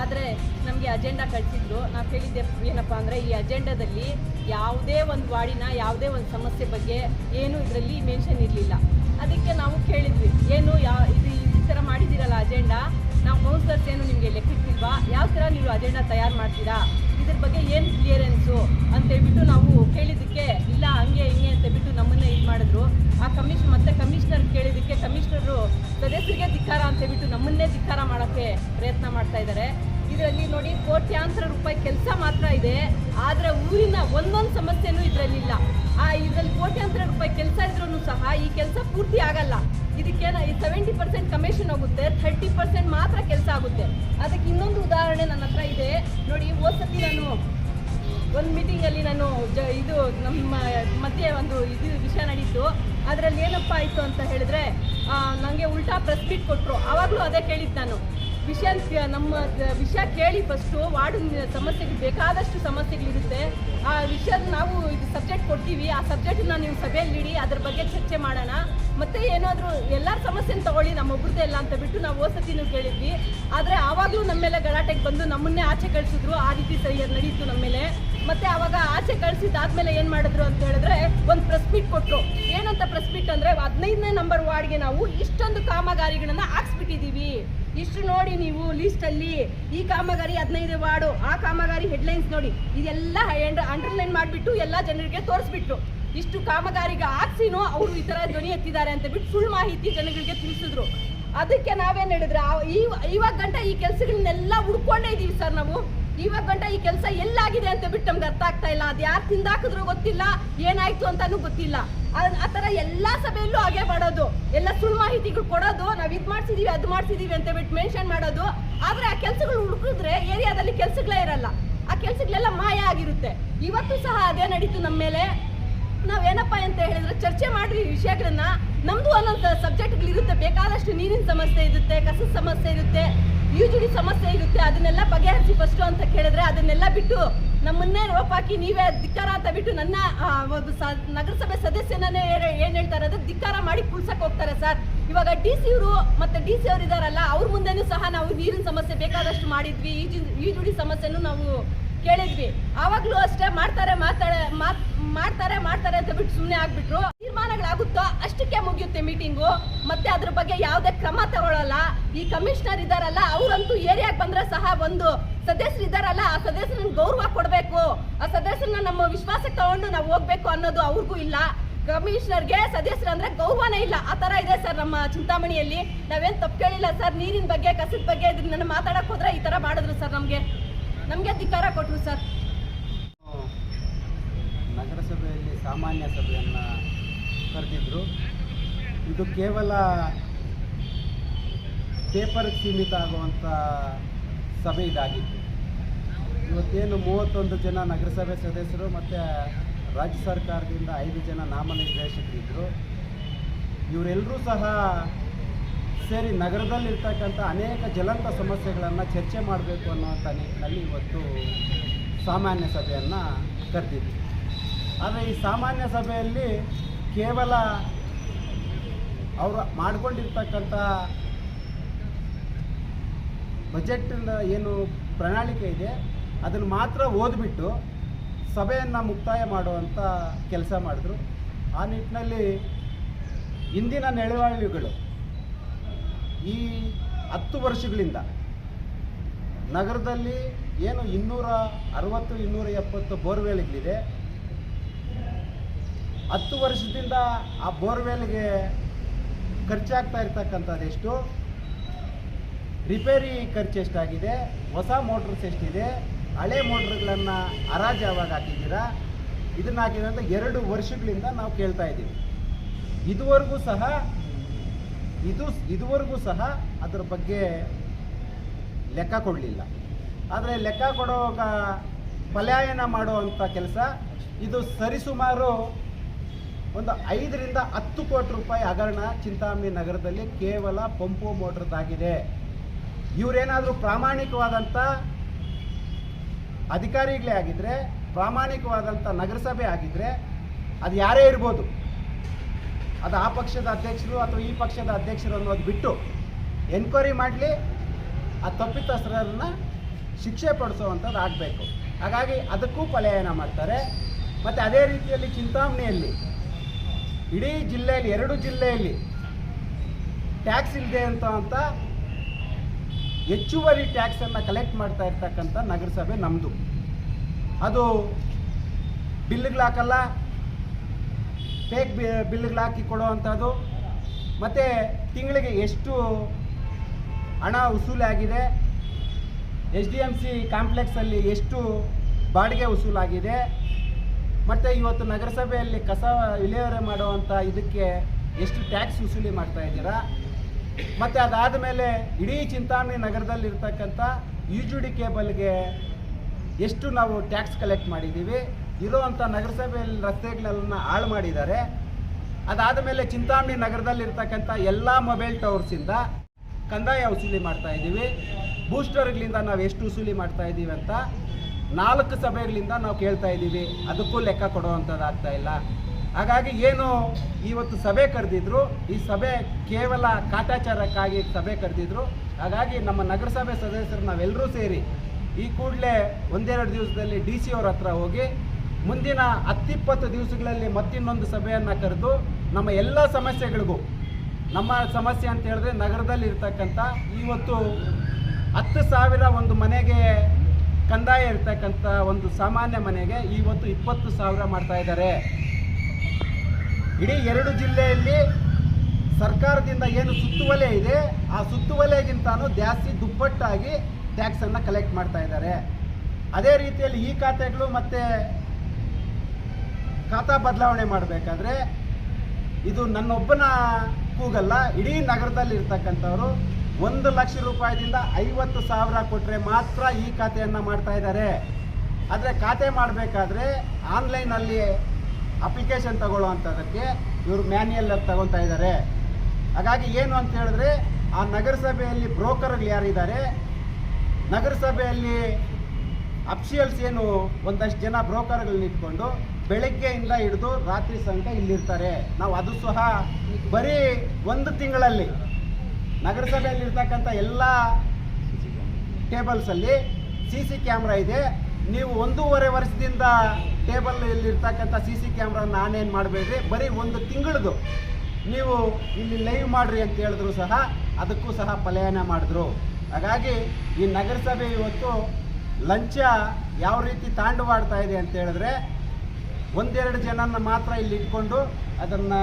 ಆದರೆ ನಮಗೆ ಅಜೆಂಡಾ ಕಳಿಸಿದ್ರು. ನಾವು ಕೇಳಿದ್ದೆ ಏನಪ್ಪ ಅಂದರೆ ಈ ಅಜೆಂಡಾದಲ್ಲಿ ಯಾವುದೇ ಒಂದು ವಾರ್ಡಿನ ಯಾವುದೇ ಒಂದು ಸಮಸ್ಯೆ ಬಗ್ಗೆ ಏನು ಇದರಲ್ಲಿ ಮೆನ್ಷನ್ ಇರಲಿಲ್ಲ. ಅದಕ್ಕೆ ನಾವು ಕೇಳಿದ್ವಿ, ಏನು ಯಾವ ಇದು ಈ ಥರ ಮಾಡಿದ್ದೀರಲ್ಲ ಅಜೆಂಡಾ ನಾವು ಕೌನ್ಸಿಲರ್ಸ್ ಏನು ನಿಮಗೆ ಲೆಕ್ಕಿಟ್ಟಿಲ್ವಾ ಯಾವ ಥರ ನೀವು ಅಜೆಂಡಾ ತಯಾರು ಮಾಡ್ತೀರಾ? ಇದ್ರ ಬಗ್ಗೆ ಏನು ಕ್ಲಿಯರೆನ್ಸು ಅಂತೇಳ್ಬಿಟ್ಟು ನಾವು ಕೇಳಿದ್ದಕ್ಕೆ ಇಲ್ಲ, ಹಂಗೆ, ಹಿಂಗೆ ಅಂತ ಬಿಟ್ಟು ನಮ್ಮನ್ನೇ ಇದು ಮಾಡಿದ್ರು. ಆ ಕಮಿಷ್ ಮತ್ತೆ ಕಮಿಷನರ್ ಕೇಳಿದ್ದಕ್ಕೆ ಕಮಿಷನರು ಸದಸ್ಯರಿಗೆ ಧಿಕ್ಕಾರ ಅಂತೇಳ್ಬಿಟ್ಟು ನಮ್ಮನ್ನೇ ಧಿಕ್ಕಾರ ಮಾಡೋಕ್ಕೆ ಪ್ರಯತ್ನ ಮಾಡ್ತಾ ಇದ್ದಾರೆ ಇದರಲ್ಲಿ ನೋಡಿ ಕೋಟ್ಯಾಂತರ ರೂಪಾಯಿ ಕೆಲಸ ಮಾತ್ರ ಇದೆ, ಆದರೆ ಊರಿನ ಒಂದೊಂದು ಸಮಸ್ಯೆನೂ ಇದರಲ್ಲಿಲ್ಲ. ಆ ಇದರಲ್ಲಿ ಕೋಟ್ಯಾಂತರ ರೂಪಾಯಿ ಕೆಲಸ ಇದ್ರೂ ಸಹ ಈ ಕೆಲಸ ಪೂರ್ತಿ ಆಗಲ್ಲ. ಇದಕ್ಕೆ ಸೆವೆಂಟಿ ಪರ್ಸೆಂಟ್ ಕಮಿಷನ್ ಹೋಗುತ್ತೆ ಥರ್ಟಿ ಪರ್ಸೆಂಟ್ ಮಾತ್ರ ಕೆಲಸ ಆಗುತ್ತೆ. ಅದಕ್ಕೆ ಇನ್ನೊಂದು ಉದಾಹರಣೆ ನನ್ನ ಹತ್ರ ಇದೆ. ನೋಡಿ ಓದ್ಸತಿ ಸತಿ ನಾನು ಒಂದು ಮೀಟಿಂಗಲ್ಲಿ ನಾನು ಜ ಇದು ನಮ್ಮ ಮಧ್ಯೆ ಒಂದು ಇದು ವಿಷಯ ನಡೀತು. ಅದರಲ್ಲಿ ಏನಪ್ಪ ಆಯಿತು ಅಂತ ಹೇಳಿದ್ರೆ ನನಗೆ ಉಲ್ಟಾ ಪ್ರೆಸ್ ಮೀಟ್ ಕೊಟ್ಟರು ಆವಾಗಲೂ ಅದೇ ಕೇಳಿದ್ದು ನಾನು. ವಿಷಯ ನಮ್ಮ ವಿಷಯ ಕೇಳಿ ಫಸ್ಟು ವಾರ್ಡ್ ಸಮಸ್ಯೆಗೆ ಬೇಕಾದಷ್ಟು ಸಮಸ್ಯೆಗಳಿರುತ್ತೆ. ಆ ವಿಷಯದ ನಾವು ಇದು ಸಬ್ಜೆಕ್ಟ್ ಕೊಡ್ತೀವಿ. ಆ ಸಬ್ಜೆಕ್ಟನ್ನ ನೀವು ಸಭೆಯಲ್ಲಿ ಇಡಿ ಅದ್ರ ಬಗ್ಗೆ ಚರ್ಚೆ ಮಾಡೋಣ. ಮತ್ತೆ ಏನಾದರೂ ಎಲ್ಲರ ಸಮಸ್ಯೆನ ತಗೊಳ್ಳಿ, ನಮ್ಮೊಬ್ರದ್ದೇ ಇಲ್ಲ ಅಂತ ಬಿಟ್ಟು ನಾವು ಓಸತಿನೂ ಕೇಳಿದ್ವಿ. ಆದರೆ ಆವಾಗಲೂ ನಮ್ಮ ಮೇಲೆ ಗಲಾಟೆಗೆ ಬಂದು ನಮ್ಮನ್ನೇ ಆಚೆ ಕಳಿಸಿದ್ರು. ಆ ರೀತಿ ಸರಿಯಾಗಿ ನಡೀತು ನಮ್ಮ ಮೇಲೆ ಮತ್ತೆ ಆವಾಗ ಆಚೆ ಕಳಿಸಿದಾದ್ಮೇಲೆ ಏನು ಮಾಡಿದ್ರು ಅಂತ ಹೇಳಿದ್ರೆ ಒಂದು ಪ್ರೆಸ್ ಮೀಟ್ ಕೊಟ್ಟರು ಏನಂತ ಪ್ರೆಸ್ ಮೀಟ್ ಅಂದರೆ ಹದಿನೈದನೇ ನಂಬರ್ ವಾರ್ಡ್ಗೆ ನಾವು ಇಷ್ಟೊಂದು ಕಾಮಗಾರಿಗಳನ್ನು ಹಾಕ್ಸ್ಬಿಟ್ಟಿದ್ದೀವಿ. ಇಷ್ಟು ನೋಡಿ ನೀವು ಲೀಸ್ಟಲ್ಲಿ ಈ ಕಾಮಗಾರಿ ಹದಿನೈದು ವಾರ್ಡು, ಆ ಕಾಮಗಾರಿ ಹೆಡ್ಲೈನ್ಸ್ ನೋಡಿ. ಇದೆಲ್ಲ ಅಂಡರ್ಲೈನ್ ಮಾಡಿಬಿಟ್ಟು ಎಲ್ಲ ಜನರಿಗೆ ತೋರಿಸ್ಬಿಟ್ಟು ಇಷ್ಟು ಕಾಮಗಾರಿಗೆ ಹಾಕ್ಸಿನೂ ಅವರು ಈ ಥರ ಧ್ವನಿ ಎತ್ತಿದ್ದಾರೆ ಅಂತ ಬಿಟ್ಟು ಸುಳ್ಳು ಮಾಹಿತಿ ಜನಗಳಿಗೆ ತಿಳಿಸಿದ್ರು. ಅದಕ್ಕೆ ನಾವೇನು ಹೇಳಿದ್ರೆ ಇವಾಗ ಗಂಟ ಈ ಕೆಲಸಗಳನ್ನೆಲ್ಲ ಹುಡ್ಕೊಂಡೇ ಇದೀವಿ ಸರ್ ನಾವು. ಇವಾಗ ಗಂಟ ಈ ಕೆಲಸ ಎಲ್ಲಾಗಿದೆ ಅಂತ ಬಿಟ್ಟು ನಮ್ಗೆ ಅರ್ಥ ಆಗ್ತಾ ಇಲ್ಲ. ಅದು ಯಾರು ತಿಂದಾಕಿದ್ರು ಗೊತ್ತಿಲ್ಲ, ಏನಾಯ್ತು ಅಂತಾನು ಗೊತ್ತಿಲ್ಲ. ಆ- ಥರ ಎಲ್ಲ ಸಭೆಯಲ್ಲೂ ಹಾಗೆ ಮಾಡೋದು. ಎಲ್ಲ ಸುಳ್ಳು ಮಾಹಿತಿಗಳು ಕೊಡೋದು, ನಾವು ಇದು ಮಾಡ್ಸಿದೀವಿ, ಅದು ಮಾಡ್ಸಿದೀವಿ ಅಂತ ಬಿಟ್ಟು ಮೆನ್ಷನ್ ಮಾಡೋದು. ಆದ್ರೆ ಆ ಕೆಲಸಗಳು ಹುಡುಕಿದ್ರೆ ಏರಿಯಾದಲ್ಲಿ ಕೆಲಸಗಳೇ ಇರಲ್ಲ. ಆ ಕೆಲಸಗಳೆಲ್ಲ ಮಾಯ ಆಗಿರುತ್ತೆ. ಇವತ್ತು ಸಹ ಅದೇ ನಡೀತು ನಮ್ಮ ಮೇಲೆ. ನಾವೇನಪ್ಪ ಅಂತ ಹೇಳಿದ್ರೆ ಚರ್ಚೆ ಮಾಡ್ರಿ ಈ ವಿಷಯಗಳನ್ನ. ನಮ್ದು ಒಂದೊಂದು ಸಬ್ಜೆಕ್ಟ್ಗಳು ಇರುತ್ತೆ ಬೇಕಾದಷ್ಟು ನೀರಿನ ಸಮಸ್ಯೆ ಇರುತ್ತೆ, ಕಸದ ಸಮಸ್ಯೆ ಇರುತ್ತೆ, ಯುಜಿಡಿ ಸಮಸ್ಯೆ ಇರುತ್ತೆ. ಅದನ್ನೆಲ್ಲ ಬಗೆಹರಿಸಿ ಫಸ್ಟು ಅಂತ ಕೇಳಿದ್ರೆ ಅದನ್ನೆಲ್ಲ ಬಿಟ್ಟು ನಮ್ಮನ್ನೇ ರೋಪ್ ನೀವೇ ಧಿಕ್ಕಾರ ಅಂತ ಬಿಟ್ಟು ನನ್ನ ಒಂದು ನಗರಸಭೆ ಸದಸ್ಯನೇ ಏನ್ ಹೇಳ್ತಾರೆ ಅಂದ್ರೆ ಧಿಕ್ಕಾರ ಮಾಡಿ ಕುಳ್ಸಕ್ ಹೋಗ್ತಾರೆ ಸರ್. ಇವಾಗ ಡಿ ಸಿ ಅವರು ಮತ್ತೆ ಡಿ ಸಿ ಅವರು ಇದಾರಲ್ಲ, ಅವ್ರ ಮುಂದೆನೂ ಸಹ ನಾವು ನೀರಿನ ಸಮಸ್ಯೆ ಬೇಕಾದಷ್ಟು ಮಾಡಿದ್ವಿ. ಈಜು ಈಜುಡಿ ಸಮಸ್ಯೆನೂ ನಾವು ಕೇಳಿದ್ವಿ. ಅವಾಗ್ಲೂ ಅಷ್ಟೇ ಮಾಡ್ತಾರೆ, ಮಾತಾಡ, ಮಾತ್, ಮಾಡ್ತಾರೆ ಮಾಡ್ತಾರೆ ಅಂತ ಬಿಟ್ಟು ಸುಮ್ಮನೆ ಆಗ್ಬಿಟ್ರು. ತೀರ್ಮಾನಗಳಾಗುತ್ತೋ ಅಷ್ಟಕ್ಕೆ ಮುಗಿಯುತ್ತೆ ಮೀಟಿಂಗು. ಮತ್ತೆ ಅದ್ರ ಬಗ್ಗೆ ಯಾವುದೇ ಕ್ರಮ ತಗೊಳ್ಳಲ್ಲ. ಈ ಕಮಿಷನರ್ ಇದಾರಲ್ಲ, ಅವರಂತೂ ಏರಿಯಾಗೆ ಬಂದ್ರೆ ಸಹ ಒಂದು ಸದಸ್ಯರು ಇದಾರಲ್ಲ, ಆ ಸದಸ್ಯರನ್ನ ಗೌರವ ಕೊಡಬೇಕು. ಆ ಸದಸ್ಯರನ್ನ ನಮ್ಮ ವಿಶ್ವಾಸಕ್ಕೆ ತಗೊಂಡು ನಾವು ಹೋಗ್ಬೇಕು ಅನ್ನೋದು ಅವ್ರಿಗೂ ಇಲ್ಲ. ಕಮಿಷನರ್ಗೆ ಸದಸ್ಯರು ಅಂದ್ರೆ ಗೌರವನೇ ಇಲ್ಲ. ಆ ತರ ಇದೆ ಸರ್ ನಮ್ಮ ಚಿಂತಾಮಣಿಯಲ್ಲಿ. ನಾವೇನ್ ತಪ್ಪು ಕೇಳಿಲ್ಲ ಸರ್. ನೀರಿನ ಬಗ್ಗೆ, ಕಸದ ಬಗ್ಗೆ ಇದನ್ನ ಮಾತಾಡಕ್ ಹೋದ್ರೆ ಈ ತರ ಮಾಡಿದ್ರು ಸರ್ ನಮ್ಗೆ. ನಮ್ಗೆ ಅಧಿಕಾರ ಕೊಟ್ಟರು ಸರ್? ನಗರಸಭೆಯಲ್ಲಿ ಸಾಮಾನ್ಯ ಸಭೆಯನ್ನು ಕರೆದಿದ್ದರು ಇದು ಕೇವಲ ಪೇಪರ್ಗೆ ಸೀಮಿತ ಆಗುವಂಥ ಸಭೆ ಇದಾಗಿತ್ತು. ಇವತ್ತೇನು ಮೂವತ್ತೊಂದು ಜನ ನಗರಸಭೆ ಸದಸ್ಯರು ಮತ್ತು ರಾಜ್ಯ ಸರ್ಕಾರದಿಂದ ಐದು ಜನ ನಾಮನಿರ್ದೇಶಕರಿದ್ದರು ಇವರೆಲ್ಲರೂ ಸಹ ಸೇರಿ ನಗರದಲ್ಲಿರ್ತಕ್ಕಂಥ ಅನೇಕ ಜ್ವಲಂತ ಸಮಸ್ಯೆಗಳನ್ನು ಚರ್ಚೆ ಮಾಡಬೇಕು ಅನ್ನೋಂಥ ನಿಟ್ಟಿನಲ್ಲಿ ಇವತ್ತು ಸಾಮಾನ್ಯ ಸಭೆಯನ್ನು ಕರೆದಿದ್ವಿ. ಆದರೆ ಈ ಸಾಮಾನ್ಯ ಸಭೆಯಲ್ಲಿ ಕೇವಲ ಅವರು ಮಾಡಿಕೊಂಡಿರ್ತಕ್ಕಂಥ ಬಜೆಟ್ ಏನು ಪ್ರಣಾಳಿಕೆ ಇದೆ, ಅದನ್ನು ಮಾತ್ರ ಓದ್ಬಿಟ್ಟು ಸಭೆಯನ್ನು ಮುಕ್ತಾಯ ಮಾಡುವಂಥ ಕೆಲಸ ಮಾಡಿದ್ರು. ಆ ನಿಟ್ಟಿನಲ್ಲಿ ಇಂದಿನ ನೆಳವಳಿಗಳು ಈ ಹತ್ತು ವರ್ಷಗಳಿಂದ ನಗರದಲ್ಲಿ ಏನು ಇನ್ನೂರ ಅರವತ್ತು, ಇನ್ನೂರ ಎಪ್ಪತ್ತು ಬೋರ್ವೆಲ್ಗಳಿದೆ. ಹತ್ತು ವರ್ಷದಿಂದ ಆ ಬೋರ್ವೆಲ್ಗೆ ಖರ್ಚಾಗ್ತಾ ಇರ್ತಕ್ಕಂಥದ್ದು ಎಷ್ಟು ರಿಪೇರಿ ಖರ್ಚು ಎಷ್ಟಾಗಿದೆ? ಹೊಸ ಮೋಟ್ರ್ಸ್ ಎಷ್ಟಿದೆ? ಹಳೆ ಮೋಟ್ರ್ಗಳನ್ನು ಹರಾಜು ಯಾವಾಗ ಹಾಕಿದ್ದೀರಾ? ಇದನ್ನು ಹಾಕಿದಂಥ ಎರಡು ವರ್ಷಗಳಿಂದ ನಾವು ಕೇಳ್ತಾ ಇದ್ದೀವಿ. ಇದುವರೆಗೂ ಸಹ ಇದು ಇದುವರೆಗೂ ಸಹ ಅದರ ಬಗ್ಗೆ ಲೆಕ್ಕ ಕೊಡಲಿಲ್ಲ. ಆದರೆ ಲೆಕ್ಕ ಕೊಡುವಾಗ ಪಲಾಯನ ಮಾಡುವಂಥ ಕೆಲಸ ಇದು ಸರಿಸುಮಾರು ಒಂದು ಐದರಿಂದ ಹತ್ತು ಕೋಟಿ ರೂಪಾಯಿ ಹಗರಣ ಚಿಂತಾಮಣಿ ನಗರದಲ್ಲಿ ಕೇವಲ ಪಂಪು ಮೋಟ್ರದ್ದಾಗಿದೆ ಇವರೇನಾದರೂ ಪ್ರಾಮಾಣಿಕವಾದಂಥ ಅಧಿಕಾರಿಗಳೇ ಆಗಿದ್ದರೆ ಪ್ರಾಮಾಣಿಕವಾದಂಥ ನಗರಸಭೆ ಆಗಿದ್ದರೆ ಅದು ಯಾರೇ ಇರ್ಬೋದು. ಅದು ಆ ಪಕ್ಷದ ಅಧ್ಯಕ್ಷರು ಅಥವಾ ಈ ಪಕ್ಷದ ಅಧ್ಯಕ್ಷರು ಅನ್ನೋದು ಬಿಟ್ಟು ಎನ್ಕ್ವೈರಿ ಮಾಡಲಿ, ಆ ತಪ್ಪಿತಸ್ಥರನ್ನ ಶಿಕ್ಷೆ ಪಡಿಸುವಂಥದ್ದು ಆಗಬೇಕು. ಹಾಗಾಗಿ ಅದಕ್ಕೂ ಪಲಾಯನ ಮಾಡ್ತಾರೆ. ಮತ್ತು ಅದೇ ರೀತಿಯಲ್ಲಿ ಚಿಂತಾಮಣಿಯಲ್ಲಿ, ಇಡೀ ಜಿಲ್ಲೆಯಲ್ಲಿ, ಎರಡು ಜಿಲ್ಲೆಯಲ್ಲಿ ಟ್ಯಾಕ್ಸ್ ಇಲ್ಲದೆ ಅಂತ ಅಂತ ಹೆಚ್ಚುವರಿ ಟ್ಯಾಕ್ಸನ್ನು ಕಲೆಕ್ಟ್ ಮಾಡ್ತಾ ಇರ್ತಕ್ಕಂಥ ನಗರಸಭೆ ನಮ್ಮದು ಅದು ಬಿಲ್ಗಳು ಹಾಕಲ್ಲ ಫೇಕ್ ಬಿಲ್ಗಳು ಹಾಕಿ ಕೊಡುವಂಥದ್ದು. ಮತ್ತು ತಿಂಗಳಿಗೆ ಎಷ್ಟು ಹಣ ವಸೂಲಾಗಿದೆ, ಎಚ್ ಡಿ ಎಂ ಸಿ ಕಾಂಪ್ಲೆಕ್ಸಲ್ಲಿ ಎಷ್ಟು ಬಾಡಿಗೆ ವಸೂಲಾಗಿದೆ, ಮತ್ತು ಇವತ್ತು ನಗರಸಭೆಯಲ್ಲಿ ಕಸ ವಿಲೇವಾರಿ ಮಾಡುವಂಥ ಇದಕ್ಕೆ ಎಷ್ಟು ಟ್ಯಾಕ್ಸ್ ವಸೂಲಿ ಮಾಡ್ತಾ ಇದ್ದೀರಾ? ಮತ್ತು ಅದಾದ ಮೇಲೆ ಇಡೀ ಚಿಂತಾಮಣಿ ನಗರದಲ್ಲಿರ್ತಕ್ಕಂಥ ಯು ಜು ಡಿ ಕೇಬಲ್ಗೆ ಎಷ್ಟು ನಾವು ಟ್ಯಾಕ್ಸ್ ಕಲೆಕ್ಟ್ ಮಾಡಿದ್ದೀವಿ? ಇರುವಂಥ ನಗರಸಭೆಯಲ್ಲಿ ರಸ್ತೆಗಳನ್ನ ಹಾಳು ಮಾಡಿದ್ದಾರೆ. ಅದಾದ ಮೇಲೆ ಚಿಂತಾಮಣಿ ನಗರದಲ್ಲಿರ್ತಕ್ಕಂಥ ಎಲ್ಲ ಮೊಬೈಲ್ ಟವರ್ಸಿಂದ ಕಂದಾಯ ವಸೂಲಿ ಮಾಡ್ತಾ ಇದ್ದೀವಿ. ಬೂಸ್ಟರ್ಗಳಿಂದ ನಾವು ಎಷ್ಟು ವಸೂಲಿ ಮಾಡ್ತಾ ಇದ್ದೀವಿ ಅಂತ ನಾಲ್ಕು ಸಭೆಗಳಿಂದ ನಾವು ಕೇಳ್ತಾ ಇದ್ದೀವಿ. ಅದಕ್ಕೂ ಲೆಕ್ಕ ಕೊಡುವಂಥದ್ದಾಗ್ತಾ ಇಲ್ಲ. ಹಾಗಾಗಿ ಏನು ಇವತ್ತು ಸಭೆ ಕರೆದಿದ್ರು, ಈ ಸಭೆ ಕೇವಲ ಕಾಟಾಚಾರಕ್ಕಾಗಿ ಸಭೆ ಕರೆದಿದ್ರು. ಹಾಗಾಗಿ ನಮ್ಮ ನಗರಸಭೆ ಸದಸ್ಯರು ನಾವೆಲ್ಲರೂ ಸೇರಿ ಈ ಕೂಡಲೇ ಒಂದೆರಡು ದಿವಸದಲ್ಲಿ ಡಿ ಸಿ ಅವ್ರ ಹತ್ರ ಹೋಗಿ ಮುಂದಿನ ಹತ್ತಿಪ್ಪತ್ತು ದಿವಸಗಳಲ್ಲಿ ಮತ್ತಿನ್ನೊಂದು ಸಭೆಯನ್ನು ಕರೆದು ನಮ್ಮ ಎಲ್ಲ ಸಮಸ್ಯೆಗಳಿಗೂ, ನಮ್ಮ ಸಮಸ್ಯೆ ಅಂತ ಹೇಳಿದ್ರೆ ನಗರದಲ್ಲಿ ಇರ್ತಕ್ಕಂಥ ಇವತ್ತು ಹತ್ತು ಸಾವಿರ ಒಂದು ಮನೆಗೆ ಕಂದಾಯ ಇರ್ತಕ್ಕಂಥ ಒಂದು ಸಾಮಾನ್ಯ ಮನೆಗೆ ಇವತ್ತು ಇಪ್ಪತ್ತು ಸಾವಿರ ಮಾಡ್ತಾ ಇದ್ದಾರೆ. ಇಡೀ ಎರಡು ಜಿಲ್ಲೆಯಲ್ಲಿ ಸರ್ಕಾರದಿಂದ ಏನು ಸುತ್ತುವಲೆ ಇದೆ, ಆ ಸುತ್ತುವಲೆಗಿಂತನೂ ಜಾಸ್ತಿ ದುಪ್ಪಟ್ಟಾಗಿ ಟ್ಯಾಕ್ಸನ್ನು ಕಲೆಕ್ಟ್ ಮಾಡ್ತಾ ಇದ್ದಾರೆ. ಅದೇ ರೀತಿಯಲ್ಲಿ ಈ ಖಾತೆಗಳು ಮತ್ತು ಖಾತಾ ಬದಲಾವಣೆ ಮಾಡಬೇಕಾದ್ರೆ ಇದು ನನ್ನೊಬ್ಬನ ಕೂಗಲ್ಲ, ಇಡೀ ನಗರದಲ್ಲಿ ಇರ್ತಕ್ಕಂಥವ್ರು ಒಂದು ಲಕ್ಷ ರೂಪಾಯಿದಿಂದ ಐವತ್ತು ಸಾವಿರ ಕೊಟ್ಟರೆ ಮಾತ್ರ ಈ ಖಾತೆಯನ್ನು ಮಾಡ್ತಾ ಇದ್ದಾರೆ. ಆದರೆ ಖಾತೆ ಮಾಡಬೇಕಾದ್ರೆ ಆನ್ಲೈನಲ್ಲಿ ಅಪ್ಲಿಕೇಶನ್ ತಗೊಳ್ಳುವಂಥದ್ದಕ್ಕೆ ಇವರು ಮ್ಯಾನ್ಯಲ್ ತಗೊಳ್ತಾ ಇದ್ದಾರೆ. ಹಾಗಾಗಿ ಏನು ಅಂತ ಹೇಳಿದ್ರೆ, ಆ ನಗರಸಭೆಯಲ್ಲಿ ಬ್ರೋಕರ್ಗಳು ಯಾರಿದ್ದಾರೆ ನಗರಸಭೆಯಲ್ಲಿ ಅಫಿಷಿಯಲ್ಸ್ ಏನು ಒಂದಷ್ಟು ಜನ ಬ್ರೋಕರ್ಗಳನ್ನ ಇಟ್ಕೊಂಡು ಬೆಳಗ್ಗೆಯಿಂದ ಹಿಡಿದು ರಾತ್ರಿ ತನಕ ಇಲ್ಲಿರ್ತಾರೆ. ನಾವು ಅದು ಸಹ ಬರೀ ಒಂದು ತಿಂಗಳಲ್ಲಿ ನಗರಸಭೆಯಲ್ಲಿರ್ತಕ್ಕಂಥ ಎಲ್ಲ ಟೇಬಲ್ಸಲ್ಲಿ ಸಿ ಸಿ ಕ್ಯಾಮ್ರಾ ಇದೆ. ನೀವು ಒಂದೂವರೆ ವರ್ಷದಿಂದ ಟೇಬಲ್ ಇರ್ತಕ್ಕಂಥ ಸಿ ಸಿ ಕ್ಯಾಮ್ರಾನ ನಾನೇನು ಮಾಡಬೇಡ್ರಿ? ಬರೀ ಒಂದು ತಿಂಗಳದು ನೀವು ಇಲ್ಲಿ ಲೈವ್ ಮಾಡ್ರಿ ಅಂತ ಹೇಳಿದ್ರು ಸಹ ಅದಕ್ಕೂ ಸಹ ಪಲಾಯನ ಮಾಡಿದ್ರು. ಹಾಗಾಗಿ ಈ ನಗರಸಭೆ ಇವತ್ತು ಲಂಚ ಯಾವ ರೀತಿ ತಾಂಡವಾಡ್ತಾ ಇದೆ ಅಂತ ಹೇಳಿದ್ರೆ ಒಂದೆರಡು ಜನನ ಮಾತ್ರ ಇಲ್ಲಿ ಇಟ್ಕೊಂಡು ಅದನ್ನು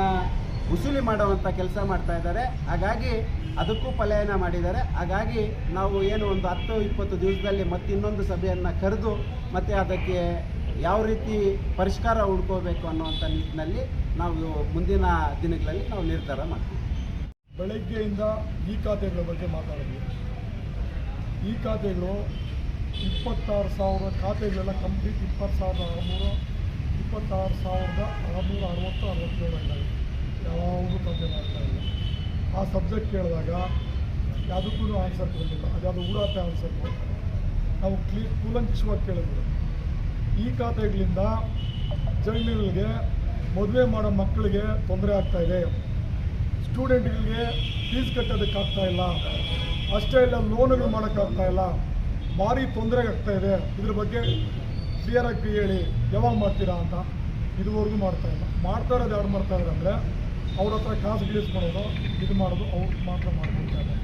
ವಸೂಲಿ ಮಾಡುವಂಥ ಕೆಲಸ ಮಾಡ್ತಾ ಇದ್ದಾರೆ. ಹಾಗಾಗಿ ಅದಕ್ಕೂ ಪಲಾಯನ ಮಾಡಿದ್ದಾರೆ. ಹಾಗಾಗಿ ನಾವು ಏನು ಒಂದು ಹತ್ತು, ಇಪ್ಪತ್ತು ದಿವಸದಲ್ಲಿ ಮತ್ತೆ ಇನ್ನೊಂದು ಸಭೆಯನ್ನು ಕರೆದು ಮತ್ತು ಅದಕ್ಕೆ ಯಾವ ರೀತಿ ಪರಿಷ್ಕಾರ ಹುಡ್ಕೋಬೇಕು ಅನ್ನುವಂಥ ನಿಟ್ಟಿನಲ್ಲಿ ನಾವು ಮುಂದಿನ ದಿನಗಳಲ್ಲಿ ನಾವು ನಿರ್ಧಾರ ಮಾಡ್ತೀವಿ. ಬೆಳಗ್ಗೆಯಿಂದ ಈ ಖಾತೆಗಳ ಬಗ್ಗೆ ಮಾತಾಡಿದ್ವಿ. ಈ ಖಾತೆಗಳು ಇಪ್ಪತ್ತಾರು ಸಾವಿರ ಖಾತೆಗಳೆಲ್ಲ ಕಂಪ್ಲೀಟ್ ಇಪ್ಪತ್ತು ಸಾವಿರದ ಆರುನೂರು ಇಪ್ಪತ್ತಾರು ಸಾವಿರದ ಆರುನೂರ ಅರವತ್ತು ಅರವತ್ತೇಳು ಇದ್ದಾವೆ ಯಾವುದು ತೊಂದರೆ ಮಾಡ್ತಾ ಇಲ್ಲ. ಆ ಸಬ್ಜೆಕ್ಟ್ ಕೇಳಿದಾಗ ಯಾವುದಕ್ಕೂ ಆನ್ಸರ್ ಕೊಡಲಿಲ್ಲ. ಅದ್ಯಾವುದು ಊಡಾತೆ ಆನ್ಸರ್ ಕೊಡ್ತಾರೆ ನಾವು ಕ್ಲೀ ಕೂಲಂಕಷವಾಗಿ ಕೇಳಿದ್ರು ಈ ಖಾತೆಗಳಿಂದ ಜೈಲಿಗಳಿಗೆ ಮದುವೆ ಮಾಡೋ ಮಕ್ಕಳಿಗೆ ತೊಂದರೆ ಆಗ್ತಾಯಿದೆ ಸ್ಟೂಡೆಂಟ್ಗಳಿಗೆ ಫೀಸ್ ಕಟ್ಟೋದಕ್ಕಾಗ್ತಾ ಇಲ್ಲ. ಅಷ್ಟೇ ಇಲ್ಲ ಲೋನುಗಳು ಮಾಡೋಕ್ಕಾಗ್ತಾ ಇಲ್ಲ. ಭಾರಿ ತೊಂದರೆ ಆಗ್ತಾ ಇದೆ. ಇದ್ರ ಬಗ್ಗೆ ಕ್ಲಿಯರಾಗಿ ಹೇಳಿ ಯಾವಾಗ ಮಾಡ್ತೀರಾ ಅಂತ ಇದುವರೆಗೂ ಮಾಡ್ತಾ ಇಲ್ಲ. ಮಾಡ್ತಾ ಇರೋದು ಯಾರು ಮಾಡ್ತಾ ಇದ್ದಾರೆ ಅಂದರೆ ಅವ್ರ ಹತ್ರ ಕಾಸು ಗಿಳಿಸ್ಕೊಳೋದು ಇದು ಮಾಡೋದು, ಅವ್ರು ಮಾತ್ರ ಮಾಡ್ಕೊಳ್ತಾ ಇದ್ದಾರೆ.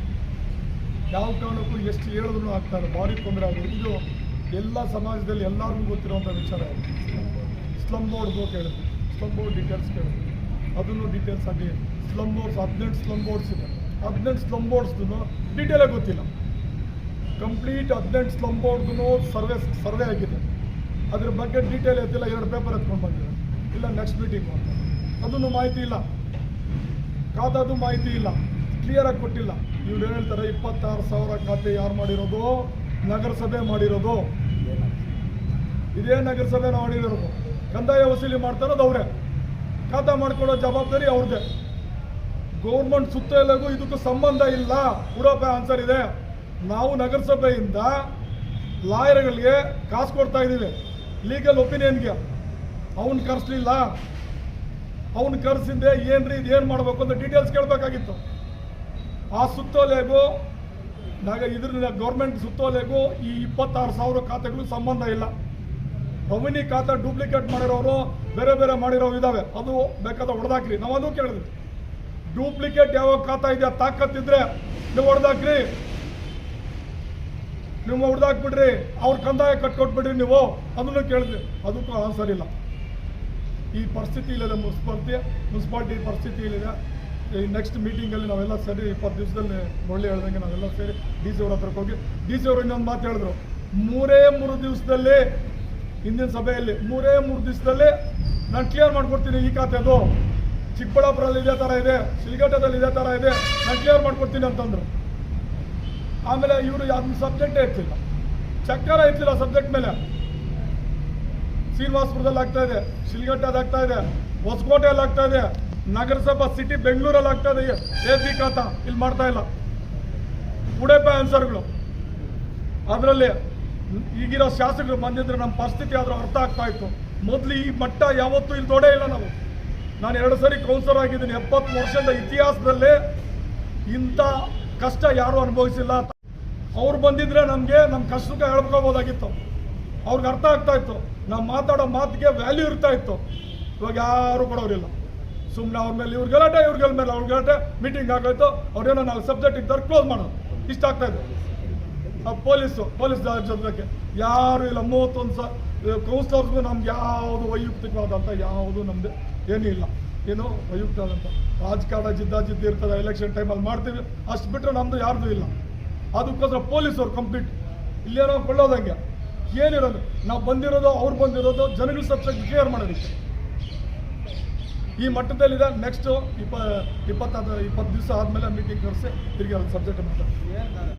ಯಾವ ಕಾರಣಕ್ಕೂ ಎಷ್ಟು ಹೇಳಿದ್ರು ಆಗ್ತಾ ಬಾಡಿ ತೊಂದರೆ ಆಗೋದು. ಇದು ಎಲ್ಲ ಸಮಾಜದಲ್ಲಿ ಎಲ್ಲರಿಗೂ ಗೊತ್ತಿರುವಂಥ ವಿಚಾರ ಸ್ಲಮ್ ಬೋರ್ಡ್ಗೂ ಕೇಳಿದ್ವಿ ಸ್ಲಮ್ ಬೋರ್ಡ್ ಡೀಟೇಲ್ಸ್ ಕೇಳಿದ್ವಿ ಅದನ್ನು ಡೀಟೇಲ್ಸ್ ಆಗಿ ಸ್ಲಮ್ ಬೋರ್ಡ್ಸ್, ಹದಿನೆಂಟು ಸ್ಲಮ್ ಬೋರ್ಡ್ಸ್ ಇದೆ. ಹದಿನೆಂಟು ಸ್ಲಮ್ ಬೋರ್ಡ್ಸ್ದು ಡೀಟೇಲೇ ಗೊತ್ತಿಲ್ಲ. ಕಂಪ್ಲೀಟ್ ಹದಿನೆಂಟು ಸ್ಲಮ್ ಬೋರ್ಡ್ದು ಸರ್ವೆ ಸರ್ವೆ ಆಗಿದೆ. ಅದ್ರ ಬಗ್ಗೆ ಡೀಟೇಲ್ ಎತ್ತಿಲ್ಲ, ಎರಡು ಪೇಪರ್ ಎತ್ಕೊಂಡು ಬಂದಿದೆ ಇಲ್ಲ ನೆಕ್ಸ್ಟ್ ಮೀಟಿಂಗ್ ಅಂತ. ಅದನ್ನು ಮಾಹಿತಿ ಇಲ್ಲ. ಖಾತಾದು ಮಾಹಿತಿ ಇಲ್ಲ. ಕ್ಲಿಯರಾಗಿ ಕೊಟ್ಟಿಲ್ಲ. ಇವ್ರು ಏನು ಹೇಳ್ತಾರೆ, ಇಪ್ಪತ್ತಾರು ಸಾವಿರ ಖಾತೆ ಯಾರು ಮಾಡಿರೋದು? ನಗರಸಭೆ ಮಾಡಿರೋದು. ಇದೇ ನಗರಸಭೆ ಮಾಡಿರೋದು. ಕಂದಾಯ ವಸೂಲಿ ಮಾಡ್ತಾ ಇರೋದು ಅವರೇ. ಖಾತಾ ಮಾಡ್ಕೊಳ್ಳೋ ಜವಾಬ್ದಾರಿ ಅವ್ರದ್ದೇ ಗೌರ್ಮೆಂಟ್ ಸುತ್ತ ಎಲ್ಲಗೂ ಇದಕ್ಕೂ ಸಂಬಂಧ ಇಲ್ಲ. ಉಡೋಪ ಆನ್ಸರ್ ಇದೆ. ನಾವು ನಗರಸಭೆಯಿಂದ ಲಾಯರ್ಗಳಿಗೆ ಕಾಸು ಕೊಡ್ತಾ ಇದ್ದೀವಿ. ಲೀಗಲ್ ಒಪಿನಿಯನ್ಗೆ ಅವನು ಕರೆಸ್ಲಿಲ್ಲ. ಅವನು ಕರೆಸಿದ್ದೆ ಏನ್ರಿ ಏನು ಮಾಡಬೇಕು ಅಂತ ಡೀಟೇಲ್ಸ್ ಕೇಳಬೇಕಾಗಿತ್ತು. ಆ ಸುತ್ತೋಲೆಗೂ, ನಾಗ ಇದ್ರ ಗೌರ್ಮೆಂಟ್ ಸುತ್ತೋಲೆಗೂ ಈ ಇಪ್ಪತ್ತಾರು ಸಾವಿರ ಖಾತೆಗಳು ಸಂಬಂಧ ಇಲ್ಲ. ರೆವಿನ್ಯೂ ಖಾತೆ ಡೂಪ್ಲಿಕೇಟ್ ಮಾಡಿರೋರು, ಬೇರೆ ಬೇರೆ ಮಾಡಿರೋರು ಇದಾವೆ. ಅದು ಬೇಕಾದ ಹೊಡೆದಾಕ್ರಿ. ನಾವು ಅದು ಕೇಳಿದ್ವಿ. ಡೂಪ್ಲಿಕೇಟ್ ಯಾವ ಖಾತಾ ಇದೆಯಾ ತಾಕತ್ತಿದ್ರೆ ನೀವು ಹೊಡೆದಾಕ್ರಿ. ನೀವು ಹೊಡೆದಾಕ್ಬಿಡ್ರಿ ಅವ್ರ ಕಂದಾಯ ಕಟ್ಕೊಟ್ಬಿಡ್ರಿ ನೀವು. ಅದನ್ನು ಕೇಳಿದ್ರಿ ಅದಕ್ಕೂ ಆನ್ಸರ್ ಇಲ್ಲ. ಈ ಪರಿಸ್ಥಿತಿ ಇಲ್ಲದೆ ಮುನ್ಸಿಪಾಲ್ಟಿ ಮುನ್ಸಿಪಾಲ್ಟಿ ಪರಿಸ್ಥಿತಿ ಇಲ್ಲಿದೆ ಈ ನೆಕ್ಸ್ಟ್ ಮೀಟಿಂಗಲ್ಲಿ ನಾವೆಲ್ಲ ಸೇರಿ, ಇಪ್ಪತ್ತು ದಿವಸದಲ್ಲಿ ಒಳ್ಳೆ ಹೇಳ್ದಂಗೆ ನಾವೆಲ್ಲ ಸೇರಿ ಡಿ ಸಿ ಅವ್ರ ಹತ್ರಕ್ಕೆ ಹೋಗಿ. ಡಿ ಸಿ ಅವರು ಇನ್ನೊಂದು ಮಾತು ಹೇಳಿದ್ರು. ಮೂರೇ ಮೂರು ದಿವಸದಲ್ಲಿ ಹಿಂದಿನ ಸಭೆಯಲ್ಲಿ, ಮೂರೇ ಮೂರು ದಿವಸದಲ್ಲಿ ನಾನು ಕ್ಲಿಯರ್ ಮಾಡ್ಕೊಡ್ತೀನಿ ಈ ಖಾತೆದು ಚಿಕ್ಕಬಳ್ಳಾಪುರಲ್ಲಿ ಇದೇ ಥರ ಇದೆ ಶಿಲ್ಘಟ್ಟದಲ್ಲಿ ಇದೇ ಥರ ಇದೆ, ನಾನು ಕ್ಲಿಯರ್ ಮಾಡ್ಕೊಡ್ತೀನಿ ಅಂತಂದ್ರು. ಆಮೇಲೆ ಇವರು ಯಾವ್ದು ಸಬ್ಜೆಕ್ಟೇ ಇರ್ತಿಲ್ಲ. ಚಕ್ಕರ ಇರ್ತಿಲ್ಲ ಸಬ್ಜೆಕ್ಟ್ ಮೇಲೆ. ಶ್ರೀನಿವಾಸಪುರದಲ್ಲಿ ಆಗ್ತಾ ಇದೆ ಶಿಲ್ಘಟ್ಟದಲ್ಲಿ ಆಗ್ತಾ ಇದೆ, ಹೊಸಕೋಟೆಯಲ್ಲಿ ಆಗ್ತಾ ಇದೆ, ನಗರಸಭಾ ಸಿಟಿ ಬೆಂಗಳೂರಲ್ಲಿ ಆಗ್ತಾ ಇದೆ. ಎ ಬಿ ಖಾತಾ, ಇಲ್ಲಿ ಮಾಡ್ತಾ ಇಲ್ಲ. ಉಡೇಪ ಆನ್ಸರ್ಗಳು ಅದರಲ್ಲಿ ಈಗಿರೋ ಶಾಸಕರು ಬಂದಿದ್ರೆ ನಮ್ಮ ಪರಿಸ್ಥಿತಿ ಆದರೂ ಅರ್ಥ ಆಗ್ತಾ ಇತ್ತು. ಮೊದಲು ಈ ಮಟ್ಟ ಯಾವತ್ತೂ ಇಲ್ಲಿ ತೊಡೇ ಇಲ್ಲ ನಾವು. ನಾನು ಎರಡು ಸರಿ ಕೌನ್ಸಲರ್ ಆಗಿದ್ದೀನಿ. ಎಪ್ಪತ್ತು ವರ್ಷದ ಇತಿಹಾಸದಲ್ಲೇ ಇಂಥ ಕಷ್ಟ ಯಾರೂ ಅನುಭವಿಸಿಲ್ಲ ಅವ್ರು ಬಂದಿದ್ರೆ ನಮಗೆ ನಮ್ಮ ಕಷ್ಟಕ್ಕೆ ಹೇಳ್ಕೋಬೋದಾಗಿತ್ತು. ಅವ್ರಿಗೆ ಅರ್ಥ ಆಗ್ತಾ ಇತ್ತು. ನಾವು ಮಾತಾಡೋ ಮಾತಿಗೆ ವ್ಯಾಲ್ಯೂ ಇರ್ತಾ ಇತ್ತು. ಇವಾಗ ಯಾರು ಕೊಡೋರಿಲ್ಲ ಸುಮ್ಮನೆ ಅವ್ರ ಮೇಲೆ ಇವ್ರ ಗಲಾಟೆ, ಇವ್ರ ಮೇಲೆ ಅವ್ರ ಗಲಾಟೆ. ಮೀಟಿಂಗ್ ಆಗೋಯ್ತು. ಅವ್ರೇನೋ ನಾಲ್ಕು ಸಬ್ಜೆಕ್ಟ್ ಇದ್ದಾರೆ ಕ್ಲೋಸ್ ಮಾಡೋದು. ಇಷ್ಟ ಆಗ್ತಾ ಇದೆ. ಆ ಪೊಲೀಸು, ಪೊಲೀಸ್ ಜೊತೆಗೆ. ಯಾರು ಇಲ್ಲ. ಮೂವತ್ತೊಂದು ಸ ಕೌನ್ಸ್ಲರ್ಸ್ಗೂ ನಮ್ಗೆ ಯಾವುದು ವೈಯಕ್ತಿಕವಾದಂಥ ಯಾವುದು ನಮ್ದು ಏನೂ ಇಲ್ಲ. ಏನು ಅಂತ. ರಾಜಕಾರಣ ಜಿದ್ದಾಜಿದ್ದು ಇರ್ತದೆ ಎಲೆಕ್ಷನ್ ಟೈಮಲ್ಲಿ ಮಾಡ್ತೀವಿ. ಅಷ್ಟು ಬಿಟ್ಟರೆ ನಮ್ಮದು ಯಾರ್ದು ಇಲ್ಲ. ಅದಕ್ಕೋಸ್ಕರ ಪೊಲೀಸರು ಕಂಪ್ಲೀಟ್ ಇಲ್ಲೇನೋ ಕೊಳ್ಳೋದಂಗೆ. ಏನಿರೋದು? ನಾವು ಬಂದಿರೋದು, ಅವ್ರು ಬಂದಿರೋದು, ಜನಗಳ ಸಬ್ಜೆಕ್ಟ್ ಕ್ಲಿಯರ್ ಮಾಡೋದಕ್ಕೆ. ಈ ಮಟ್ಟದಲ್ಲಿದೆ ನೆಕ್ಸ್ಟು ಇಪ್ಪ, ಇಪ್ಪತ್ತಾದ, ಇಪ್ಪತ್ತು ದಿವಸ ಆದಮೇಲೆ ಮೀಟಿಂಗ್ ಕರೆಸಿ, ತಿರುಗಿ ಅದು ಸಬ್ಜೆಕ್ಟ್ ಮಾಡ್ತಾರೆ.